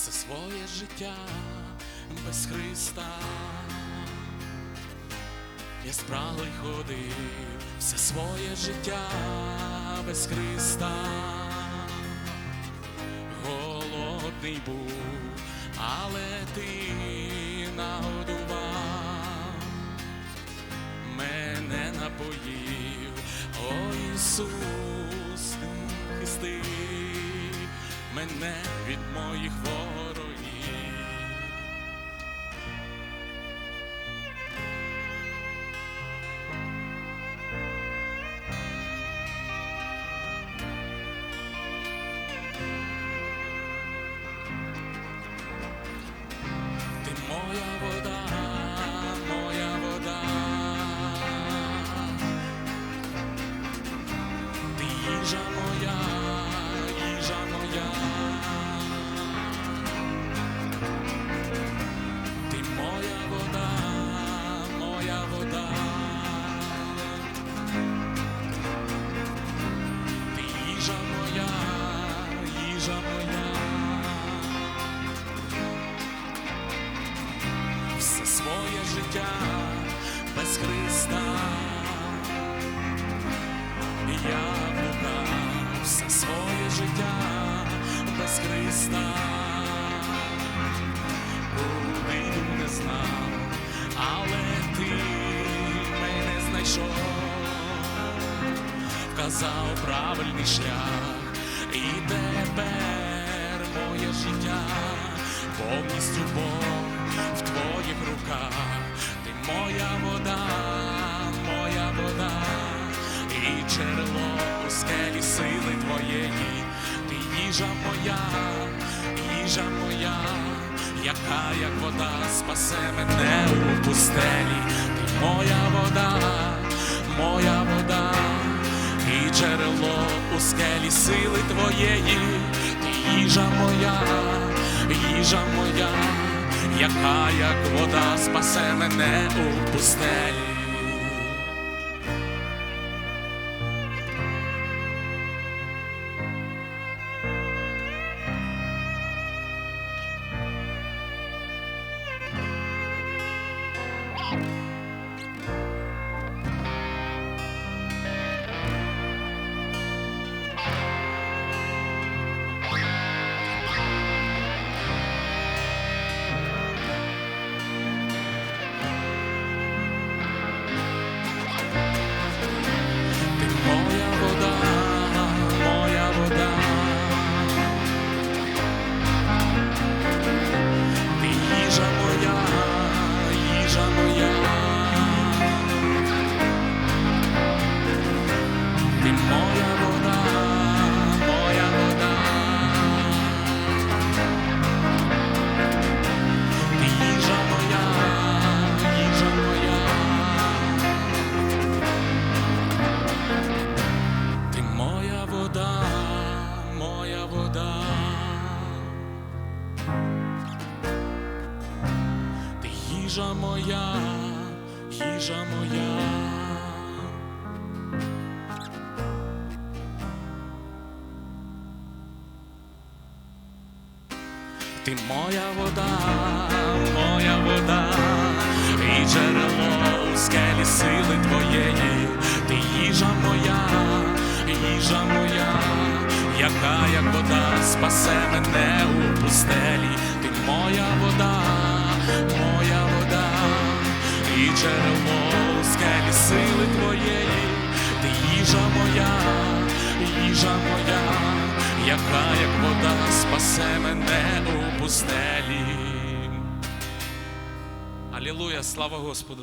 все своє життя без Христа. Я спраглий ходив все своє життя без Христа. Голодний був, але ти нагодував мене напоїв, о Ісус, ти хистив мене від моїх ворогів. Без Христа. Куди не знав, але ти мене знайшов, вказав правильний шлях, і тепер моє життя повністю Бог в твоїх руках. Ти моя вода, їжа моя, їжа моя, яка як вода спасе мене у пустелі, ти моя вода, моя вода, і джерело у скелі сили твоєї, ти їжа моя, їжа моя, яка як вода спасе мене у пустелі. Їжа моя, їжа моя. Ти моя вода, моя вода, і джерело у скелі сили твоєї, ти їжа моя, їжа моя, яка як вода спасе мене у пустелі, ти моя вода, моя і джерело у скелі сили твоєї, ти їжа моя, їжа моя, яка як вода спасе мене у пустелі. Алілуя, слава Господу!